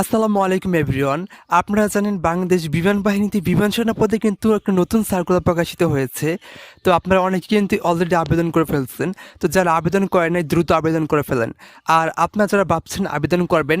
আসসালামু আলাইকুম, এভরিওয়ান। আপনারা জানেন বাংলাদেশ বিমান বাহিনীতে বিমান সেনা পদে কিন্তু একটা নতুন সার্কুলার প্রকাশিত হয়েছে। তো আপনারা অনেকে কিন্তু অলরেডি আবেদন করে ফেলছেন। তো যারা আবেদন করেন নাই, দ্রুত আবেদন করে ফেলেন। আর আপনারা যারা ভাবছেন আবেদন করবেন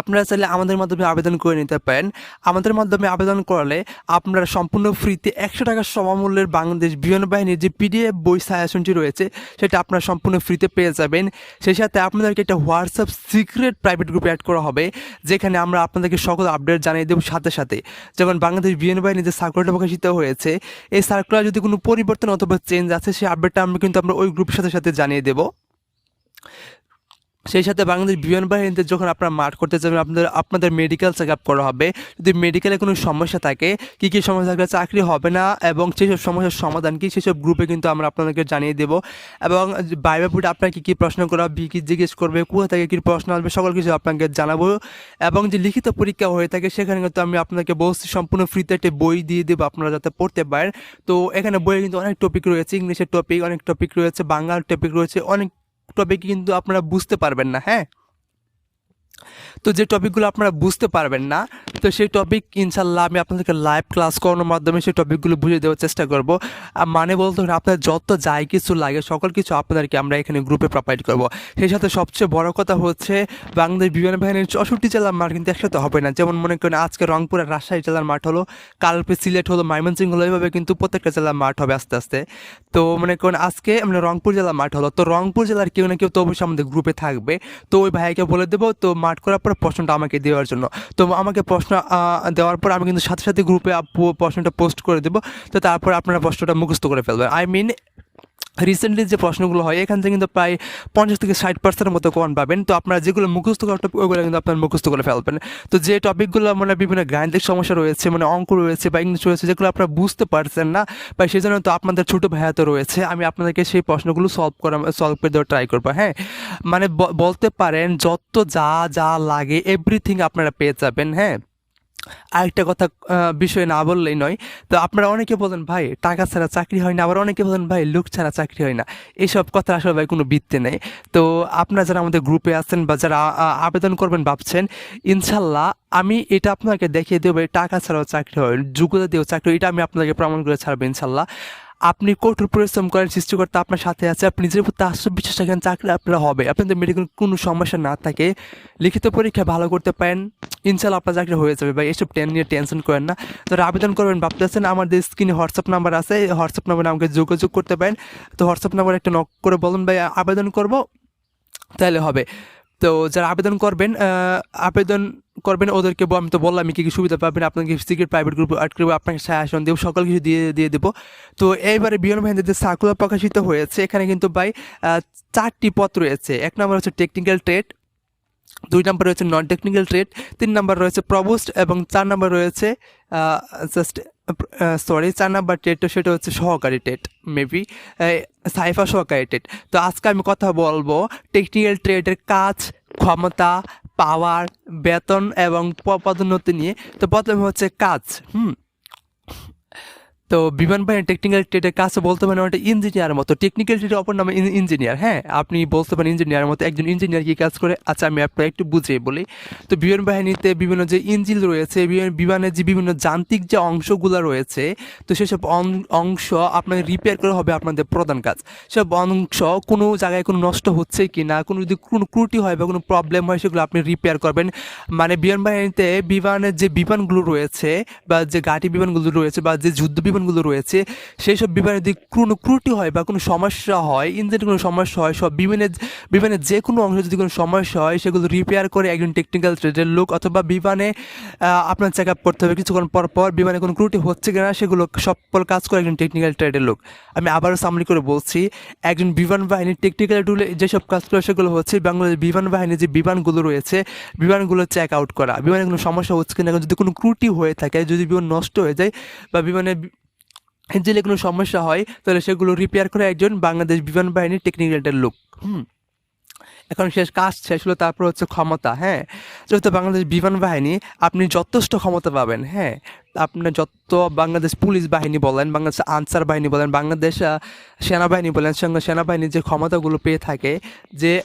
আপনারা চাইলে আমাদের মাধ্যমে আবেদন করে নিতে পারেন। আমাদের মাধ্যমে আবেদন করলে আপনারা সম্পূর্ণ ফ্রিতে একশো টাকার সমমূল্যের বাংলাদেশ বিমান বাহিনীর যে পিডিএফ বই সায়াসনটি রয়েছে, সেটা আপনারা সম্পূর্ণ ফ্রিতে পেয়ে যাবেন। সেই সাথে আপনাদেরকে একটা হোয়াটসঅ্যাপ সিক্রেট প্রাইভেট গ্রুপে অ্যাড করা হবে, যেখানে আমরা আপনাদেরকে সকল আপডেট জানিয়ে দেবো সাথে সাথে। যেমন বাংলাদেশ বিমান বাহিনীর যে সার্কুলারটা প্রকাশিত হয়েছে, এই সার্কুলার যদি কোনো পরিবর্তন অথবা চেঞ্জ আছে, সেই আপডেটটা আমরা কিন্তু আমরা ওই গ্রুপের সাথে সাথে জানিয়ে দেবো। সেই সাথে বাংলাদেশ বিমান বাহিনীতে যখন আপনারা মাঠ করতে যাবেন, আপনাদের আপনাদের মেডিকেল চেক আপ করা হবে। যদি মেডিকেলে কোনো সমস্যা থাকে, কী কী সমস্যা থাকলে চাকরি হবে না এবং সেসব সমস্যার সমাধান কী, সেসব গ্রুপে কিন্তু আমরা আপনাদেরকে জানিয়ে দেবো। এবং বাইবাপুরে আপনার কী কী প্রশ্ন করা হবে, কী জিজ্ঞেস করবে, কোথা থেকে কী প্রশ্ন আসবে, সকল কিছু আপনাকে জানাব। এবং যে লিখিত পরীক্ষা হয়ে থাকে, সেখানে কিন্তু আমি আপনাকে বলছি, সম্পূর্ণ ফ্রিতে একটা বই দিয়ে দেবো আপনারা যাতে পড়তে পারেন। তো এখানে বইয়ে কিন্তু অনেক টপিক রয়েছে, ইংলিশের টপিক অনেক টপিক রয়েছে, বাংলার টপিক রয়েছে, অনেক টপিক কিন্তু আপনারা বুঝতে পারবেন না হ্যাঁ? তো যে টপিকগুলো আপনারা বুঝতে পারবেন না, তো সেই টপিক ইনশাল্লাহ আমি আপনাদেরকে লাইভ ক্লাস করানোর মাধ্যমে সেই টপিকগুলো বুঝিয়ে দেওয়ার চেষ্টা করব। আর মানে বলতে হলে আপনার যত যাই কিছু লাগে, সকল কিছু আপনাদেরকে আমরা এখানে গ্রুপে প্রোভাইড করব। সেই সাথে সবচেয়ে বড় কথা হচ্ছে, বাংলাদেশ বিমান বাহিনীর চৌষট্টি জেলার মাঠ কিন্তু একসাথে হবে না। যেমন মনে করেন আজকে রংপুর আর রাজশাহী জেলার মাঠ হলো কালকে সিলেট হলো, ময়মনসিংহ হলো এইভাবে কিন্তু প্রত্যেকটা জেলার মাঠ হবে আস্তে আস্তে। তো মনে করেন আজকে আমরা রংপুর জেলার মাঠ হলো, তো রংপুর জেলার কেউ না কেউ তো অবশ্যই আমাদের গ্রুপে থাকবে। তো ওই ভাইকে বলে দেবো, তো মাঠ করার পর প্রশ্নটা আমাকে দেওয়ার জন্য। তো আমাকে প্রশ্ন দেওয়ার পর আমি কিন্তু সাথে সাথে গ্রুপে প্রশ্নটা পোস্ট করে দেবো। তো তারপর আপনারা প্রশ্নটা মুখস্থ করে ফেলবেন। আই মিন রিসেন্টলি যে প্রশ্নগুলো হয়, এখান থেকে কিন্তু প্রায় পঞ্চাশ থেকে ষাট পার্সেন্টের মতো কমন পাবেন। তো আপনারা যেগুলো মুখস্থ করার টপিক ওগুলো কিন্তু আপনার মুখস্থ করে ফেলবেন। তো যে টপিকগুলো মানে বিভিন্ন গাণিতিক সমস্যা রয়েছে মানে অঙ্ক রয়েছে বা ইংলিশ রয়েছে, যেগুলো আপনারা বুঝতে পারছেন না বা সেই জন্য তো আপনাদের ছোটো ভাইয়া তো রয়েছে, আমি আপনাদেরকে সেই প্রশ্নগুলো সলভ করা সলভ করে দেওয়ার ট্রাই করব হ্যাঁ? মানে বলতে পারেন, যত যা যা লাগে এভরিথিং আপনারা পেয়ে যাবেন হ্যাঁ? আরেকটা কথা বিষয়ে না বললেই নয়। তো আপনারা অনেকে বলেন, ভাই, টাকা ছাড়া চাকরি হয় না। আবার অনেকে বলেন, ভাই, লোক ছাড়া চাকরি হয় না। এইসব কথা আসলে ভাই কোনো ভিত্তি নেই। তো আপনারা যারা আমাদের গ্রুপে আছেন বা যারা আবেদন করবেন ভাবছেন, ইনশাল্লাহ আমি এটা আপনাকে দেখিয়ে দেবো টাকা ছাড়াও চাকরি হয়, যোগ্যতা দিয়েও চাকরি এটা আমি আপনাকে প্রমাণ করে ছাড়বো ইনশাল্লাহ। আপনি কঠোর পরিশ্রম করেন, সৃষ্টিকর্তা আপনার সাথে আছে, আপনি নিজের প্রতি আত্মবিশ্বাস রাখেন চাকরি আপনার হবে। আপনাদের মেডিকেল কোনো সমস্যা না থাকে। লিখিত পরীক্ষা ভালো করতে পারেন। ইনশাল্লাহ আপনার চাকরি হয়ে যাবে। ভাই, এসব টেন নিয়ে টেনশন করেন না। যারা আবেদন করবেন, ভাবতেছেন আমাদের স্ক্রিনে হোয়াটসঅ্যাপ নাম্বার আছে হোয়াটসঅ্যাপ নাম্বারে আমাকে যোগাযোগ করতে পারেন। তো হোয়াটসঅ্যাপ নাম্বারে একটা নক করে বলুন, ভাই, আবেদন করব? তাহলে হবে। তো যারা আবেদন করবেন আবেদন করবেন, ওদেরকে আমি তো বললাম কী কী সুবিধা পাবেন, আপনাকে সিক্রেট প্রাইভেট গ্রুপ অ্যাড করব, আপনাকে সায়াসন দেবো, সকল কিছু দিয়ে দিয়ে দেবো। তো এইবারে বিয়ন বাহিনীতে যে সার্কুলার প্রকাশিত হয়েছে, এখানে কিন্তু ভাই চারটি পথ রয়েছে। এক নম্বর হচ্ছে টেকনিক্যাল ট্রেড দুই নম্বর রয়েছে নন টেকনিক্যাল ট্রেড তিন নম্বর রয়েছে প্রবোস্ট এবং চার নম্বর রয়েছে জাস্ট সরি চার নাম্বার ট্রেডটা সেটা হচ্ছে সহকারী ট্রেড মেবি সাইফা সহকারী ট্রেড তো আজকে আমি কথা বলব টেকনিক্যাল ট্রেডের কাজ, ক্ষমতা পাওয়ার বেতন এবং পদোন্নতি নিয়ে। তো প্রথমে হচ্ছে কাজ, হুম? তো বিমান বাহিনী টেকনিক্যাল ট্রেডের কাছে বলতে পারেন ওটা ইঞ্জিনিয়ার মতো। টেকনিক্যাল ট্রেডের অপর নামে ইঞ্জিনিয়ার হ্যাঁ? আপনি বলতে পারেন ইঞ্জিনিয়ার মতো একজন ইঞ্জিনিয়ার কি কাজ করে? আচ্ছা আমি আপনাকে একটু বুঝিয়ে বলি। তো বিমান বাহিনীতে বিভিন্ন যে ইঞ্জিন রয়েছে বিমানের যে বিভিন্ন যান্ত্রিক যে অংশগুলো রয়েছে, তো সেসব অংশ আপনাকে রিপেয়ার করা হবে আপনাদের প্রধান কাজ। সব অংশ কোনো জায়গায় কোনো নষ্ট হচ্ছে কি না কোনো যদি কোনো ত্রুটি হয় বা কোনো প্রবলেম হয়, সেগুলো আপনি রিপেয়ার করবেন। মানে বিমান বাহিনীতে বিমানের যে বিমানগুলো রয়েছে বা যে গাড়ি বিমানগুলো রয়েছে বা যে যুদ্ধ বিমানগুলো রয়েছে সেই সব বিমানে যদি কোনো ত্রুটি হয় বা কোনো সমস্যা হয়, ইঞ্জিনের কোনো সমস্যা হয়, সব বিমানের বিমানের যে কোনো অংশে যদি কোনো সমস্যা হয়, সেগুলো রিপেয়ার করে একজন টেকনিক্যাল ট্রেডের লোক অথবা বিমানে আপনার চেক আপ করতে হবে। কিছুক্ষণ পর পর বিমানে কোনো ত্রুটি হচ্ছে কিনা, সেগুলো সকল কাজ করে একজন টেকনিক্যাল ট্রেডের লোক। আমি আবারও সামনে করে বলছি, একজন বিমান বাহিনীর টেকনিক্যাল টুলে যেসব কাজ করে সেগুলো হচ্ছে বাংলাদেশ বিমান বাহিনীর যে বিমানগুলো রয়েছে, বিমানগুলো চেক আউট করা। বিমানে কোনো সমস্যা হচ্ছে কিনা, যদি কোনো ত্রুটি হয়ে থাকে, যদি বিমান নষ্ট হয়ে যায় বা বিমানে ইঞ্জিনে কোনো সমস্যা হয়, তাহলে সেগুলো রিপেয়ার করে একজন বাংলাদেশ বিমান বাহিনীর টেকনিক্যালটার লোক। হুম। এখন শেষ কাজ শেষ হলো, তারপর হচ্ছে ক্ষমতা হ্যাঁ? যেহেতু বাংলাদেশ বিমান বাহিনী, আপনি যথেষ্ট ক্ষমতা পাবেন হ্যাঁ? আপনার যত বাংলাদেশ পুলিশ বাহিনী বলেন, বাংলাদেশ আনসার বাহিনী বলেন, বাংলাদেশ সেনাবাহিনী বলেন, সঙ্গে সেনাবাহিনীর যে ক্ষমতাগুলো পেয়ে থাকে, যে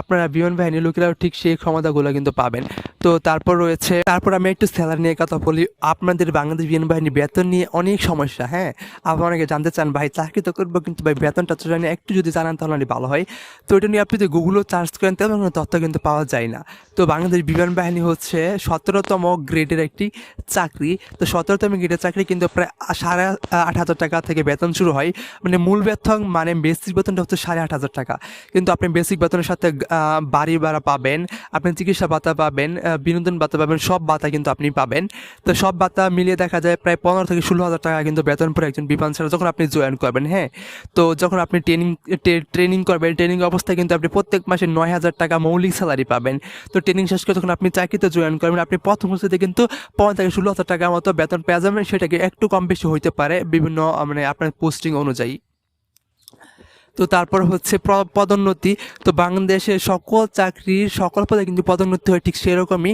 আপনারা বিমান বাহিনীর লোকেরাও ঠিক সেই ক্ষমতাগুলো কিন্তু পাবেন। তো তারপর রয়েছে, তারপর আমি একটু স্যালারি নিয়ে কথা বলি। আপনাদের বাংলাদেশ বিমান বাহিনীর বেতন নিয়ে অনেক সমস্যা হ্যাঁ? আপনি অনেকে জানতে চান, ভাই, চাকরি তো করব কিন্তু ভাই, বেতনটা তো জানি, একটু যদি জানান তাহলে অনেক ভালো হয়। তো এটা নিয়ে আপনি যদি গুগলও সার্চ করেন তেমন কোনো তথ্য কিন্তু পাওয়া যায় না। তো বাংলাদেশ বিমান বাহিনী হচ্ছে সতেরোতম গ্রেডের একটি চাকরি। তো সতেরোতম গ্রেডের চাকরি কিন্তু প্রায় সাড়ে আট হাজার টাকা থেকে বেতন শুরু হয়। মানে মূল বেতন মানে বেসিক বেতনটা হচ্ছে সাড়ে আট হাজার টাকা। কিন্তু আপনি বেসিক বেতনের সাথে বাড়ি ভাড়া পাবেন, আপনি চিকিৎসা ভাতা পাবেন বিনোদন ভাতা পাবেন, সব ভাতা কিন্তু আপনি পাবেন। তো সব ভাতা মিলিয়ে দেখা যায় প্রায় পনেরো থেকে ষোলো হাজার টাকা কিন্তু বেতন পড়ে একজন বিমান ছাড়া যখন আপনি জয়েন করবেন হ্যাঁ? তো যখন আপনি ট্রেনিং ট্রেনিং করবেন, ট্রেনিং অবস্থায় কিন্তু আপনি প্রত্যেক মাসে নয় হাজার টাকা মৌলিক স্যালারি পাবেন। তো ট্রেনিং শেষ করে যখন আপনি চাকরিতে জয়েন করবেন, আপনি প্রথম বছরতে কিন্তু পনেরো থেকে ষোলো হাজার টাকার মতো বেতন পেয়ে যাবেন। সেটাকে একটু কম বেশি হইতে পারে বিভিন্ন মানে আপনার পোস্টিং অনুযায়ী। তো তারপর হচ্ছে পদোন্নতি। তো বাংলাদেশের সকল চাকরির সকল পদে কিন্তু পদোন্নতি হয় ঠিক সেরকমই।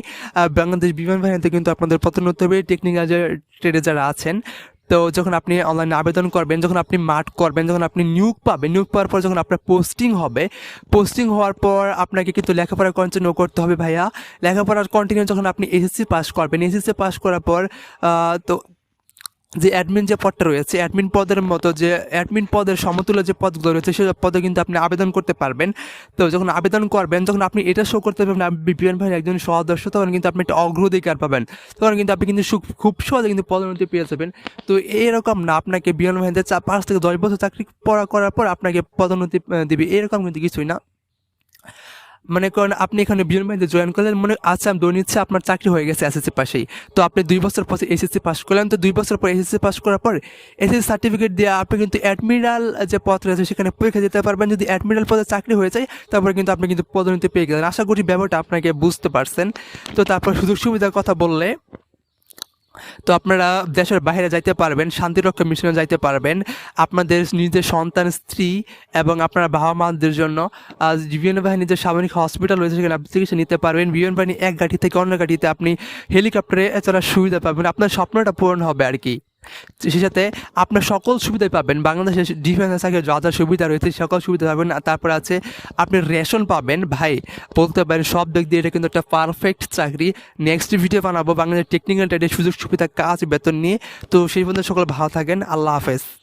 বাংলাদেশ বিমান বাহিনীতে কিন্তু আপনাদের পদোন্নতি হবে টেকনিক্যাল ট্রেডে যারা আছেন। তো যখন আপনি অনলাইনে আবেদন করবেন, যখন আপনি মাঠ করবেন, যখন আপনি নিয়োগ পাবেন, নিয়োগ পাওয়ার পর যখন আপনার পোস্টিং হবে পোস্টিং হওয়ার পর আপনাকে কিন্তু লেখাপড়া কন্টিনিউ করতে হবে ভাইয়া। লেখাপড়ার কন্টিনিউ যখন আপনি এসএসসি পাস করবেন এসএসসি পাস করার পর তো যে অ্যাডমিন যে পদটা রয়েছে অ্যাডমিন পদের মতো যে অ্যাডমিন পদের সমতুল্য যে পদগুলো রয়েছে সেই পদে কিন্তু আপনি আবেদন করতে পারবেন। তো যখন আবেদন করবেন, যখন আপনি এটা শো করতে পারবেন বিপিএন ভাইয়ের একজন সদস্য তখন কিন্তু আপনি একটা অগ্রাধিকার পাবেন। তখন কিন্তু আপনি কিন্তু খুব সহজে কিন্তু পদোন্নতি পেয়ে যাবেন। তো এরকম না, আপনাকে বিমান ভাইদের পাঁচ থেকে দশ বছর চাকরি পড়া, করার পর আপনাকে পদোন্নতি দিবে। এরকম কিন্তু কিছুই না। মনে করেন আপনি এখানে বিজন বাহিনীতে জয়েন করলেন, মনে আচ্ছা ধরে নিচ্ছে, আপনার চাকরি হয়ে গেছে এসএসসি পাশেই। তো আপনি দুই বছর পর এসএসসি পাস করলেন। তো দুই বছর পর এসএসসি পাস করার পর এসএসসি সার্টিফিকেট দিয়ে, আপনি কিন্তু অ্যাডমিরাল যে পদ রয়েছে সেখানে পরীক্ষা দিতে পারবেন। যদি অ্যাডমিরাল পদে চাকরি হয়ে যায়, তারপরে কিন্তু আপনি কিন্তু পদোন্নতি পেয়ে গেলেন। আশা করি ব্যাপারটা আপনাকে বুঝতে পারছেন। তো তারপর সুযোগ সুবিধার কথা বললে তো আপনারা দেশের বাইরে যাইতে পারবেন, শান্তিরক্ষা মিশনে যাইতে পারবেন। আপনাদের নিজের সন্তান, স্ত্রী এবং আপনার বাবা মাদের জন্য বিমান বাহিনীর যে সামরিক হসপিটাল রয়েছে সেখানে আপনি চিকিৎসা নিতে পারবেন। বিমান বাহিনী এক গাড়ি থেকে অন্য গাড়িতে আপনি হেলিকপ্টারে এছাড়া সুবিধা পাবেন। আপনার স্বপ্নটা পূরণ হবে আর কি। সেই সাথে আপনার সকল সুবিধাই পাবেন। বাংলাদেশের ডিফেন্স চাকরি যা যা সুবিধা রয়েছে, সকল সুবিধা পাবেন। আর তারপর আছে, আপনি রেশন পাবেন। ভাই, বলতে পারেন সব দিক দিয়ে এটা কিন্তু একটা পারফেক্ট চাকরি। নেক্সট ভিডিও বানাবো, বাংলাদেশের টেকনিক্যাল ট্রেডের সুযোগ সুবিধা কাজ, বেতন নিয়ে। তো সেই পর্যন্ত সকল ভালো থাকেন। আল্লাহ হাফেজ।